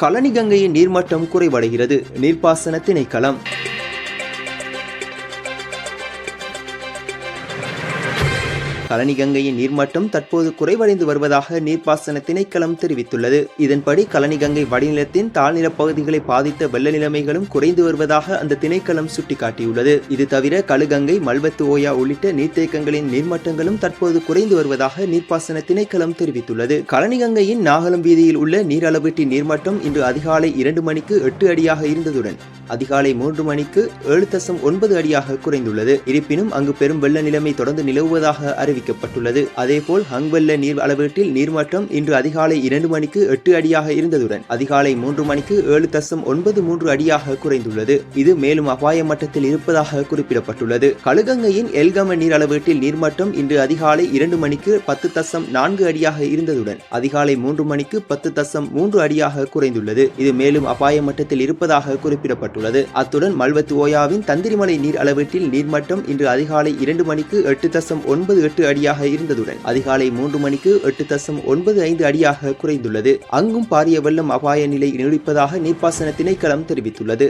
கலனி கங்கையின் நீர்மட்டம் குறைவடைகிறது. நீர்ப்பாசன திணைக்களம் கழனி கங்கையின் நீர்மட்டம் தற்போது குறைவடைந்து வருவதாக நீர்ப்பாசன திணைக்களம் தெரிவித்துள்ளது. இதன்படி கழனி கங்கை வடிநிலத்தின் தாழ்நிலப் பகுதிகளை பாதித்த வெள்ள நிலைமைகளும் குறைந்து வருவதாக அந்த திணைக்களம் சுட்டிக்காட்டியுள்ளது. இது தவிர கழுகங்கை மல்வத்து ஓயா உள்ளிட்ட நீர்த்தேக்கங்களின் நீர்மட்டங்களும் தற்போது குறைந்து வருவதாக நீர்ப்பாசன திணைக்களம் தெரிவித்துள்ளது. கழனி கங்கையின் நாகலம் வீதியில் உள்ள நீர் அளவீட்டின் நீர்மட்டம் இன்று அதிகாலை இரண்டு மணிக்கு எட்டு அடியாக இருந்ததுடன் அதிகாலை மூன்று மணிக்கு ஏழு தசம் ஒன்பது அடியாக குறைந்துள்ளது. இருப்பினும் அங்கு பெரும் வெள்ள நிலைமை தொடர்ந்து நிலவுவதாக அறிவிக்கப்பட்டுள்ளது. அதேபோல் ஹங்வெல்ல நீர் அளவீட்டில் நீர்மட்டம் இன்று அதிகாலை இரண்டு மணிக்கு எட்டு அடியாக இருந்ததுடன் அதிகாலை மூன்று மணிக்கு ஏழு தசம் ஒன்பது மூன்று அடியாக குறைந்துள்ளது. இது மேலும் அபாய மட்டத்தில் இருப்பதாக குறிப்பிடப்பட்டுள்ளது. கழுகங்கையின் எல்கம நீர் அளவீட்டில் நீர்மட்டம் இன்று அதிகாலை இரண்டு மணிக்கு பத்து தசம் நான்கு அடியாக இருந்ததுடன் அதிகாலை மூன்று மணிக்கு பத்து தசம் மூன்று அடியாக குறைந்துள்ளது. இது மேலும் அபாய மட்டத்தில் இருப்பதாக குறிப்பிடப்பட்டுள்ளது. அத்துடன் மல்வத்து ஓயாவின் தந்திரிமலை நீர் அளவீட்டில் நீர்மட்டம் இன்று அதிகாலை இரண்டு மணிக்கு எட்டு தசம் ஒன்பது எட்டு அடியாக இருந்ததுடன் அதிகாலை மூன்று மணிக்கு எட்டு தசம் ஒன்பது ஐந்து அடியாக குறைந்துள்ளது. அங்கும் பாரிய வெள்ளம் அபாய நிலை நீடிப்பதாக நீர்ப்பாசன திணைக்களம் தெரிவித்துள்ளது.